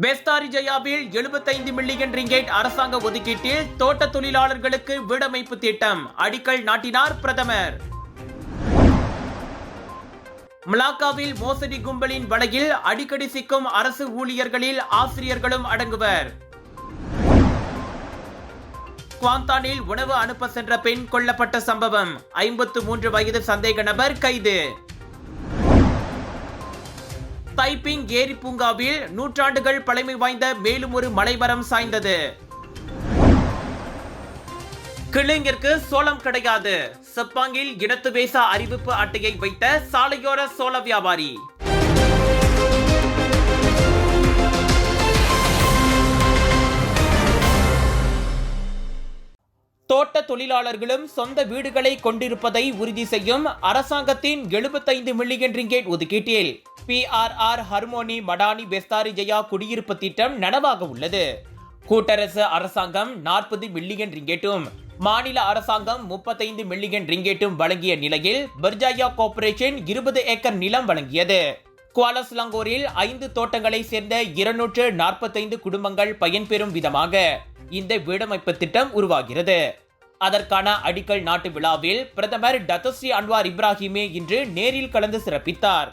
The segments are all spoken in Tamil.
பெஸ்தாரி ஜயாவில் எழுபத்தைந்து மில்லியன் ரிங்கேட் அரசாங்க ஒதுக்கீட்டில் தோட்ட தொழிலாளர்களுக்கு வீடமைப்பு திட்டம். அடிக்கல் நாட்டினார் பிரதமர். மலாக்காவில் மோசடி கும்பலின் வலையில் அடிக்கடி சிக்கும் அரசு ஊழியர்களில் ஆசிரியர்களும் அடங்குவர். குவாந்தானில் உணவு அனுப்ப சென்ற பெண் கொல்லப்பட்ட சம்பவம். ஐம்பத்து மூன்று வயது சந்தேக நபர் கைது. தைப்பிங் ஏரி பூங்காவில் நூற்றாண்டுகள் பழமை வாய்ந்த மேலும் ஒரு மலைமரம் சாய்ந்தது. கிளிங்கிற்கு சோளம் கிடையாது. செப்பாங்கில் இனத்து வேச அறிவிப்பு அட்டையை வைத்த சாலையோர சோள வியாபாரி. தோட்ட தொழிலாளர்களும் சொந்த வீடுகளை கொண்டிருப்பதை உறுதி செய்யும் அரசாங்கத்தின் 75 மில்லியன் ரிங்கேட் ஒதுக்கீட்டில் பிஆர்ஆர் ஹர்மோனி மடானி பெஸ்தாரி ஜெயா குடியிருப்பு திட்டம் நனவாக உள்ளது. கூட்டரசு அரசாங்கம் நாற்பது மில்லியன் ரிங்கேட்டும் மாநில அரசாங்கம் முப்பத்தைந்து மில்லியன் ரிங்கேட்டும் வழங்கிய நிலையில் பர்ஜாயா கார்ப்பரேஷன் இருபது ஏக்கர் நிலம் வழங்கியது. குவாலஸ்லாங்கூரில் ஐந்து தோட்டங்களைச் சேர்ந்த இருநூற்று நாற்பத்தைந்து குடும்பங்கள் பயன்பெறும் விதமாக இந்த வீடமைப்பு திட்டம் உருவாகிறது. அதற்கான அடிக்கல் நாட்டு விழாவில் பிரதமர் டத்தஸ்ரீ அன்வார் இப்ராஹிமே இன்று நேரில் கலந்து சிறப்பித்தார்.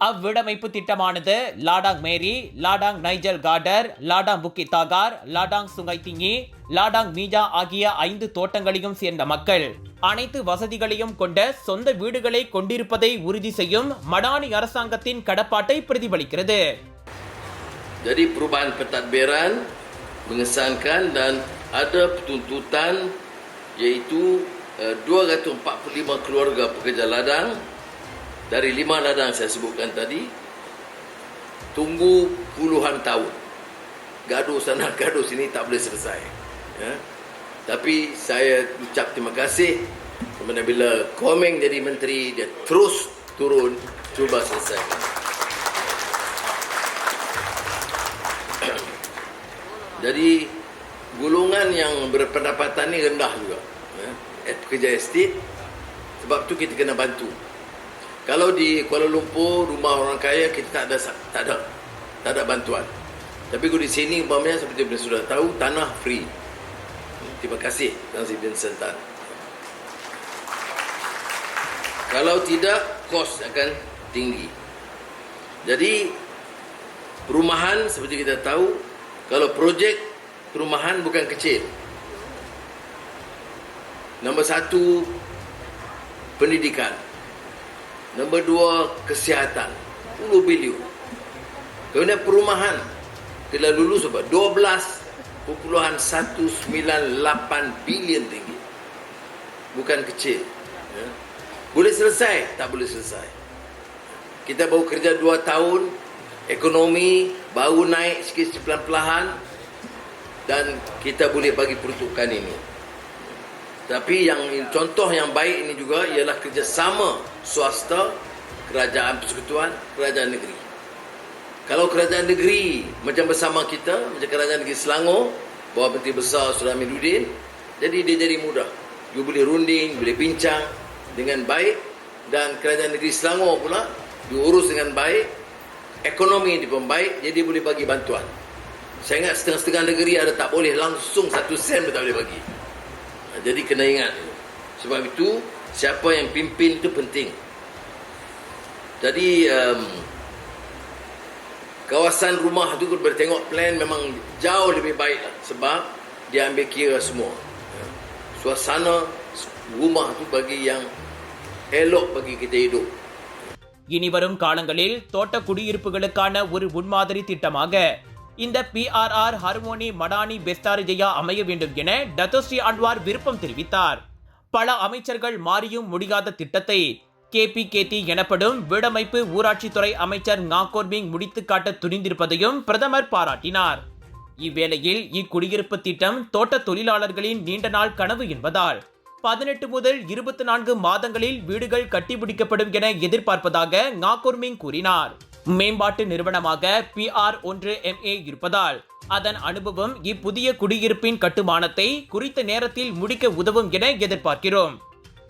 அவ்வீடமைப்பு திட்டமானது லாடாங் மேரி லாடாங் நைஜல் கார்டர் லாடாங் புக்கி தாகார் லாடாங் சுங்கை திங்கி லாடாங் மீஜா ஆகிய ஐந்து தோட்டங்களையும் சேர்ந்த மக்கள். அனைத்து வசதிகளையும் கொண்ட சொந்த வீடுகளை கொண்டிருப்பதை உறுதி செய்யும் மடானி அரசாங்கத்தின் கடப்பாட்டை பிரதிபலிக்கிறது. Jadi perubahan pentadbiran mengesankan dan ada pertuntutan iaitu uh, 245 keluarga pekerja ladang. Dari lima ladang saya sebutkan tadi tunggu puluhan tahun. Gaduh sana gaduh sini tak boleh selesai. Ya. tapi saya ucap terima kasih kepada bila Komeng jadi menteri dia terus turun cuba selesaikan Jadi golongan yang berpendapatan ni rendah juga. Ya. Eh, Pekerja estate sebab tu kita kena bantu. Kalau di Kuala Lumpur rumah orang kaya kita tak ada tak ada tak ada bantuan. Tapi kalau di sini umpamanya seperti yang sudah tahu tanah free. Terima kasih Tan Sri Vincent Tan. Kalau tidak kos akan tinggi. Jadi perumahan seperti kita tahu kalau projek perumahan bukan kecil. Nombor satu, pendidikan. Nombor dua, kesihatan. 10 bilion. Kemudian perumahan. Kita lulus apa? 12.198 bilion tinggi. Bukan kecil. Ya. Boleh selesai? Tak boleh selesai. Kita baru kerja 2 tahun, ekonomi baru naik sikit perlahan-lahan dan kita boleh bagi peruntukan ini. Tapi yang contoh yang baik ini juga ialah kerjasama swasta, kerajaan persekutuan, kerajaan negeri. Kalau kerajaan negeri macam bersama kita, macam kerajaan negeri Selangor, bawah Menteri Besar Sulaiman Aminuddin, jadi dia jadi mudah. You boleh runding, boleh bincang dengan baik dan kerajaan negeri Selangor pula diurus dengan baik ekonomi dia pun baik jadi boleh bagi bantuan. Saya ingat setengah-setengah negeri ada tak boleh langsung satu sen pun tak boleh bagi. Ha, jadi kena ingat sebab itu siapa yang pimpin itu penting. Jadi um, kawasan rumah tu kalau tengok plan memang jauh lebih baik lah. sebab dia ambil kira semua. Ya. suasana rumah tu bagi yang elok bagi kita hidup இனி வரும் காலங்களில் தோட்ட குடியிருப்புகளுக்கான ஒரு முன்மாதிரி திட்டமாக இந்த பிஆர்ஆர் ஹர்மோனி மடானி பெஸ்தாரிஜயா அமைய வேண்டும் என டத்தோஸ்ரீ அன்வார் விருப்பம் தெரிவித்தார். பல அமைச்சர்கள் மாறியும் முடியாத திட்டத்தை கேபிகேடி எனப்படும் வீடமைப்பு ஊராட்சித்துறை அமைச்சர் நாகோர்பிங் முடித்து காட்ட துணிந்திருப்பதையும் பிரதமர் பாராட்டினார். இவ்வேளையில் இக்குடியிருப்பு திட்டம் தோட்ட தொழிலாளர்களின் நீண்ட நாள் கனவு என்பதால் பதினெட்டு முதல் இருபத்தி நான்கு மாதங்களில் வீடுகள் கட்டிபிடிக்கப்படும் என எதிர்பார்ப்பதாக நாகோர்மிங் கூறினார். மேம்பாட்டு நிறுவனமாக பிஆர் ஒன்று எம்ஏ இருப்பதால் அதன் அனுபவம் இப்புதிய குடியிருப்பின் கட்டுமானத்தை குறித்த நேரத்தில் முடிக்க உதவும் என எதிர்பார்க்கிறோம்.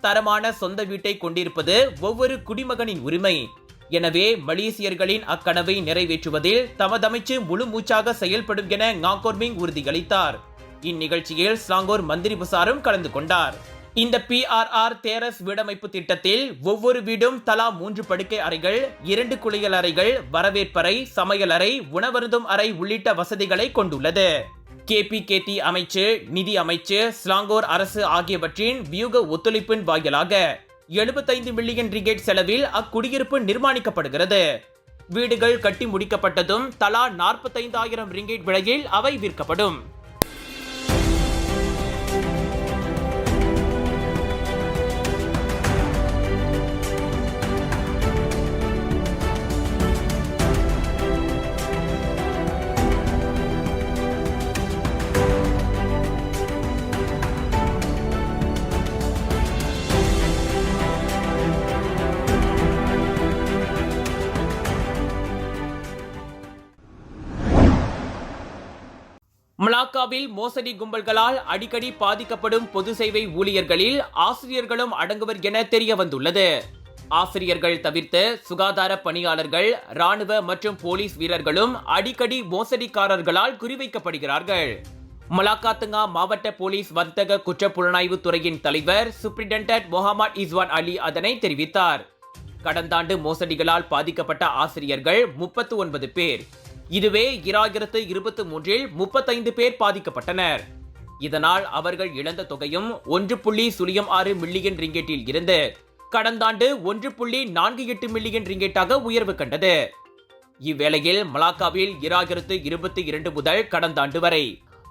தரமான சொந்த வீட்டை கொண்டிருப்பது ஒவ்வொரு குடிமகனின் உரிமை. எனவே மலேசியர்களின் அக்கனவை நிறைவேற்றுவதில் தமதமைச்சு முழு மூச்சாக செயல்படும் என நாகோர்மிங் உறுதியளித்தார். இந்நிகழ்ச்சியில் ஸ்லாங்கோர் மந்திரி புசாரும் கலந்து கொண்டார். இந்த பிஆர்ஆர் தேரஸ் வீடமைப்பு திட்டத்தில் ஒவ்வொரு வீடும் தலா மூன்று படுக்கை அறைகள் இரண்டு குளியல் அறைகள் வரவேற்பறை சமையலறை உணவருந்தும் அறை உள்ளிட்ட வசதிகளை கொண்டுள்ளது. கேபிகேடி அமைச்சு நிதி அமைச்சு ஸ்லாங்கோர் அரசு ஆகியவற்றின் வியூக ஒத்துழைப்பின் வாயிலாக 75 மில்லியன் ரிகேட் செலவில் அக்குடியிருப்பு நிர்மாணிக்கப்படுகிறது. வீடுகள் கட்டி முடிக்கப்பட்டதும் தலா 45000 ரிங்கேட் விலையில் அவை விற்கப்படும். மலாக்காவில் மோசடி கும்பல்களால் அடிக்கடி பாதிக்கப்படும் பொது சேவை ஊழியர்களில் ஆசிரியர்களும் அடங்குவர் என தெரிய வந்துள்ளது ஆசிரியர்கள் தவிர்த்து சுகாதார பணியாளர்கள் ராணுவ மற்றும் போலீஸ் வீரர்களும் அடிக்கடி மோசடிக்காரர்களால் குறிவைக்கப்படுகிறார்கள். மலாக்காத்துங்கா மாவட்ட போலீஸ் வர்த்தக குற்ற புலனாய்வு துறையின் தலைவர் சூப்ரிண்டன்ட் முகமது இஸ்வான் அலி அதனை தெரிவித்தார். கடந்த ஆண்டு மோசடிகளால் பாதிக்கப்பட்ட ஆசிரியர்கள் முப்பத்து ஒன்பது பேர். இதுவே இராயிரத்து இருபத்தி மூன்றில் முப்பத்தைந்து பேர் பாதிக்கப்பட்டனர். இதனால் அவர்கள் இழந்த தொகையும் ஒன்று புள்ளி சுழியம் ஆறு மில்லியன் ரிங்கெட்டில் இருந்து கடந்த ஆண்டு ஒன்று புள்ளி நான்கு எட்டு மில்லியன் ரிங்கெட்டாக உயர்வு கண்டது. இவ்வேளையில் மலாக்காவில் இராயிரத்து இருபத்தி இரண்டு முதல் கடந்த ஆண்டு வரை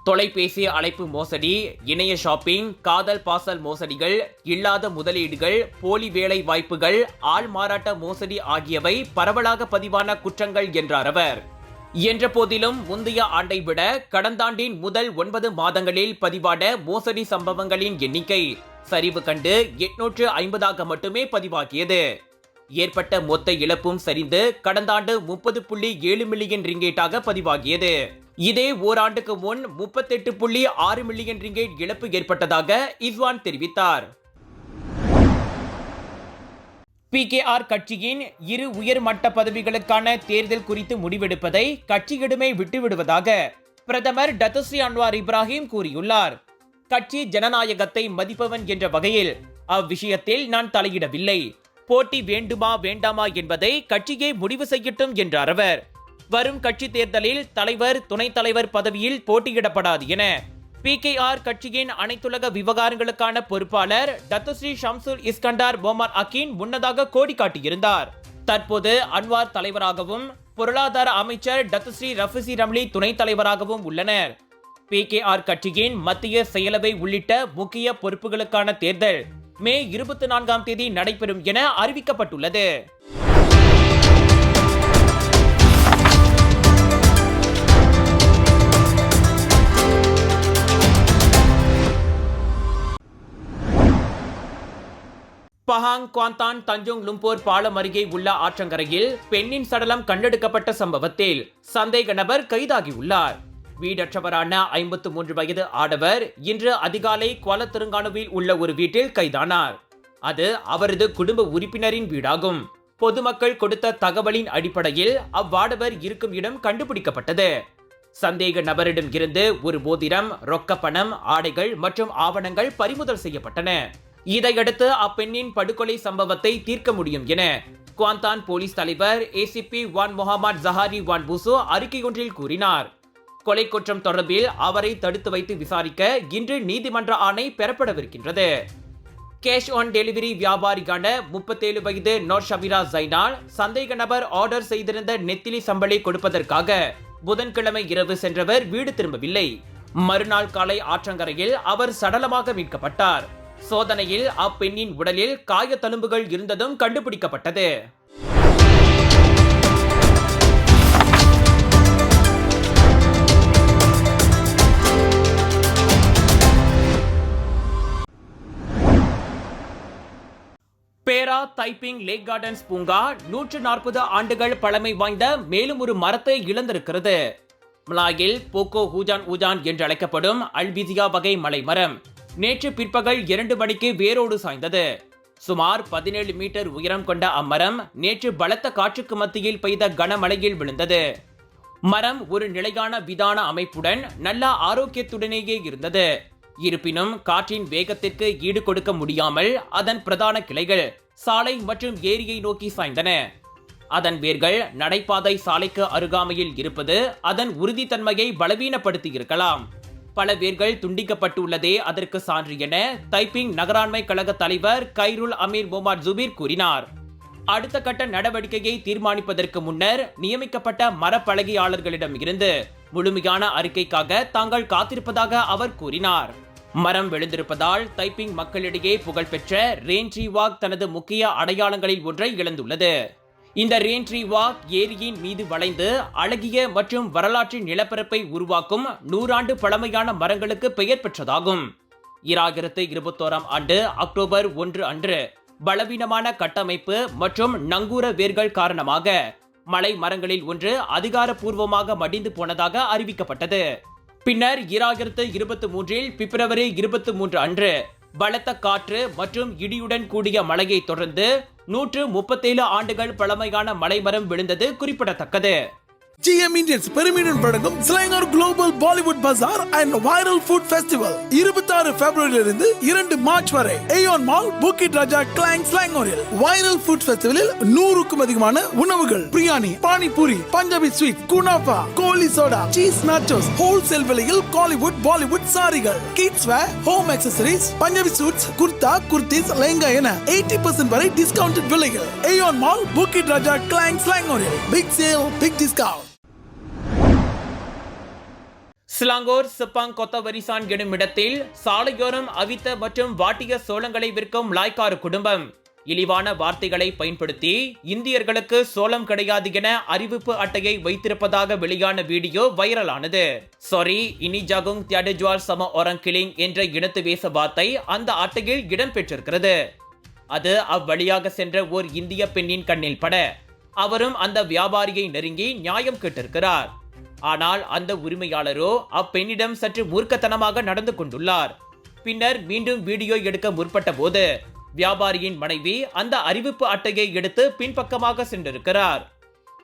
தொலைபேசி அழைப்பு மோசடி இணைய ஷாப்பிங் காதல் பாசல் மோசடிகள் இல்லாத முதலீடுகள் போலி வேலை வாய்ப்புகள் ஆள் மாறாட்ட மோசடி ஆகியவை பரவலாக பதிவான குற்றங்கள் என்றார் அவர். என்ற போதிலும் முந்தைய ஆண்டை விட கடந்த ஆண்டின் முதல் ஒன்பது மாதங்களில் பதிவான மோசடி சம்பவங்களின் எண்ணிக்கை சரிவு கண்டு எட்நூற்று ஐம்பதாக மட்டுமே பதிவாகியது. ஏற்பட்ட மொத்த இழப்பும் சரிந்து கடந்த ஆண்டு முப்பது புள்ளி ஏழு மில்லியன் ரிங்கேட்டாக பதிவாகியது. இதே ஓராண்டுக்கு முன் முப்பத்தெட்டு புள்ளி ஆறு மில்லியன் ரிங்கேட் இழப்பு ஏற்பட்டதாக இஸ்வான் தெரிவித்தார். பிகேஆர் கட்சியின் இரு உயர்மட்ட பதவிகளுக்கான தேர்தல் குறித்து முடிவெடுப்பதை கட்சியிடமே விட்டுவிடுவதாக பிரதமர் டத்துஸ்ரீ அன்வார் இப்ராஹிம் கூறியுள்ளார். கட்சி ஜனநாயகத்தை மதிப்பவன் என்ற வகையில் அவ்விஷயத்தில் நான் தலையிடவில்லை. போட்டி வேண்டுமா வேண்டாமா என்பதை கட்சியே முடிவு செய்யட்டும் என்றார் அவர். வரும் கட்சி தேர்தலில் தலைவர் துணைத் தலைவர் பதவியில் போட்டியிடப்படாது என பிகேஆர் கட்சியின் அனைத்துலக விவகாரங்களுக்கான பொறுப்பாளர் டத்துஸ்ரீ ஷம்சுல் இஸ்கண்டார் போமார் அக்கீன் முன்னதாக கோடி காட்டியிருந்தார். தற்போது அன்வார் தலைவராகவும் பொருளாதார அமைச்சர் டத்துஸ்ரீ ரஃபிசி ரம்லி துணைத் தலைவராகவும் உள்ளனர். பிகேஆர் கட்சியின் மத்திய செயலவை உள்ளிட்ட முக்கிய பொறுப்புகளுக்கான தேர்தல் மே இருபத்தி நான்காம் தேதி நடைபெறும் என அறிவிக்கப்பட்டுள்ளது. பஹாங் குவாந்தான் தஞ்சோங் லும்போர் பாலம் அருகே உள்ள ஆற்றங்கரையில் பெண்ணின் சடலம் கண்டெடுக்கப்பட்ட சம்பவத்தில் சந்தேக நபர் கைதாகியுள்ளார். வீடற்றவரான ஐம்பத்து மூன்று வயது ஆடவர் இன்று அதிகாலை குவாலத்திருங்கானுவில் உள்ள ஒரு வீட்டில் கைதானார். அது அவரது குடும்ப உறுப்பினரின் வீடாகும். பொதுமக்கள் கொடுத்த தகவலின் அடிப்படையில் அவ்வாடவர் இருக்கும் இடம் கண்டுபிடிக்கப்பட்டது. சந்தேக நபரிடம் இருந்து ஒரு மோதிரம் ரொக்கப்பணம் ஆடைகள் மற்றும் ஆவணங்கள் பறிமுதல் செய்யப்பட்டன. இதையடுத்து அப்பெண்ணின் படுகொலை சம்பவத்தை தீர்க்க முடியும் என குவாந்தான் போலீஸ் தலைவர் ACP Wan Mohamad Zahari Wan Busu அறிக்கை ஒன்றில் கூறினார். கொலை குற்றம் தொடர்பில் அவரை தடுத்து வைத்து விசாரிக்க இன்று நீதிமன்ற ஆணை பெறப்படவிருக்கின்றது. கேஷ் ஆன் டெலிவரி வியாபாரியான முப்பத்தேழு வயது நோர் ஷபிரா ஜைனால் சந்தேக நபர் ஆர்டர் செய்திருந்த நெத்திலி சம்பளை கொடுப்பதற்காக புதன்கிழமை இரவு சென்றவர் வீடு திரும்பவில்லை. மறுநாள் காலை ஆற்றங்கரையில் அவர் சடலமாக மீட்கப்பட்டார். சோதனையில் அப்பெண்ணின் உடலில் காயத்தழும்புகள் இருந்ததும் கண்டுபிடிக்கப்பட்டது. பேரா தைப்பிங் லேக் கார்டன்ஸ் பூங்கா நூற்று நாற்பது ஆண்டுகள் பழமை வாய்ந்த மேலும் ஒரு மரத்தை இழந்திருக்கிறது. மலாயில் போக்கோ ஹூஜான் ஊஜான் என்று அழைக்கப்படும் அல்பிசியா வகை மலை மரம் நேற்று பிற்பகல் இரண்டு மணிக்கு வேரோடு சாய்ந்தது. சுமார் பதினேழு மீட்டர் உயரம் கொண்ட அம்மரம் நேற்று பலத்த காற்றுக்கு மத்தியில் பெய்த கனமழையில் விழுந்தது. மரம் ஒரு நிலையான விதான அமைப்புடன் நல்ல ஆரோக்கியத்துடனேயே இருந்தது. இருப்பினும் காற்றின் வேகத்திற்கு ஈடு கொடுக்க முடியாமல் அதன் பிரதான கிளைகள் சாலை மற்றும் ஏரியை நோக்கி சாய்ந்தன. அதன் வேர்கள் நடைபாதை சாலைக்கு அருகாமையில் இருப்பது அதன் உறுதித்தன்மையை பலவீனப்படுத்தி இருக்கலாம் பல வேர்கள் துண்டிக்கப்பட்டுள்ளதே அதற்கு சான்று என தைப்பிங் நகராண்மை கழக தலைவர் கைருல் அமீர் முகமது ஜுபீர் கூறினார். அடுத்த கட்ட நடவடிக்கையை தீர்மானிப்பதற்கு முன்னர் நியமிக்கப்பட்ட மரப்பலகையாளர்களிடம் இருந்து முழுமையான அறிக்கைக்காக தாங்கள் காத்திருப்பதாக அவர் கூறினார். மரம் விழுந்திருப்பதால் தைப்பிங் மக்களிடையே புகழ்பெற்ற ரேன்ட்ரி வாக் தனது முக்கிய அடையாளங்களில் ஒன்றை இழந்துள்ளது. இந்த ரேன்ட்ரி வாக் ஏரியின் மீது வளைந்து அழகிய மற்றும் வரலாற்று நிலப்பரப்பை உருவாக்கும் நூறாண்டு பழமையான மரங்களுக்கு பெயர் பெற்றதாகும். இராயிரத்து இருபத்தோராம் ஆண்டு அக்டோபர் ஒன்று அன்று பலவீனமான கட்டமைப்பு மற்றும் நங்கூர வேர்கள் காரணமாக மலை மரங்களில் ஒன்று அதிகாரப்பூர்வமாக மடிந்து போனதாக அறிவிக்கப்பட்டது. பின்னர் இராயிரத்து இருபத்தி மூன்றில் பிப்ரவரி இருபத்தி மூன்று அன்று பலத்த காற்று மற்றும் இடியுடன் கூடிய மழையை தொடர்ந்து நூற்று முப்பத்தேழு ஆண்டுகள் பழமையான மலைமரம் விழுந்தது குறிப்பிடத்தக்கது. ஜிஎம் இண்டியன்ஸ் பெருமிடன் வழங்கும் ஸ்லைங்கர் global Bollywood bazaar and viral food festival இருபத்தாறு பிப்ரவரியிலிருந்து இரண்டு மார்ச் வரை ஏயோன் மால் புக்கிட் ராஜா கிளாங் ஸ்லாங்கோரில் வைரல் ஃபுட் ஃபெஸ்டிவலில் நூறுக்கும் அதிகமான உணவுகள். Biryani panipuri Punjabi sweet kunafa goli soda cheese nachos wholesale விலையில் Kollywood Bollywood சாரிகள். Kids wear home accessories Punjabi suits kurta kurtis lehenga என எயிட்டி பர்சன்ட் வரை டிஸ்கவுண்டட் விலைகள் AEON mall Bukit Raja Klang ஸ்லாங்கோரில் big sale big discount Selangor Sepang Kothavarichan எனும் இடத்தில் சாலையோரம் அவித்த மற்றும் வாட்டிய சோளங்களை விற்கும் லாய்க்காரு குடும்பம். இழிவான வார்த்தைகளை பயன்படுத்தி இந்தியர்களுக்கு சோளம் கிடையாது என அறிவிப்பு அட்டையை வைத்திருப்பதாக வெளியான வீடியோ வைரலானது. சாரி இனி ஜாகுங் தியடஜுவால் சம ஒரங்கிலிங் என்ற இனத்து வேச வார்த்தை அந்த அட்டையில் இடம்பெற்றிருக்கிறது அது அவ்வழியாக சென்ற ஓர் இந்திய பெண்ணின் கண்ணில் பட. அவரும் அந்த வியாபாரியை நெருங்கி நியாயம் கேட்டிருக்கிறார். ஆனால் அந்த உரிமையாளரோ அப்பெண்ணிடம் சற்று மூர்க்கத்தனமாக நடந்து கொண்டுள்ளார். பின்னர் மீண்டும் வீடியோ எடுக்க முற்பட்ட போது வியாபாரியின் மனைவி அந்த அறிவிப்பு அட்டையை எடுத்து பின்பக்கமாக சென்றிருக்கிறார்.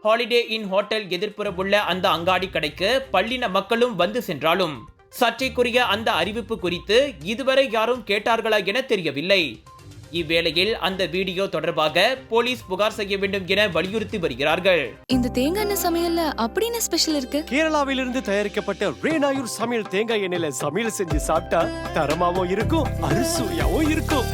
ஹாலிடே இன் ஹோட்டல் எதிர்ப்புறம் உள்ள அந்த அங்காடி கடைக்கு பள்ளின மக்களும் வந்து சென்றாலும் சர்ச்சைக்குரிய அந்த அறிவிப்பு குறித்து இதுவரை யாரும் கேட்டார்களா என தெரியவில்லை. இவ்வேளையில் அந்த வீடியோ தொடர்பாக போலீஸ் புகார் செய்ய வேண்டும் என வலியுறுத்தி வருகிறார்கள். இந்த தேங்காய் எண்ணெய் சமையல்ல அப்படி என்ன ஸ்பெஷல் இருக்கு? கேரளாவிலிருந்து தயாரிக்கப்பட்ட ரேனாயூர் சமையல் தேங்காய் எண்ணெயில சமையல் செஞ்சு சாப்பிட்டா தரமாவும் இருக்கும் அறுசுவையாவும் இருக்கும்.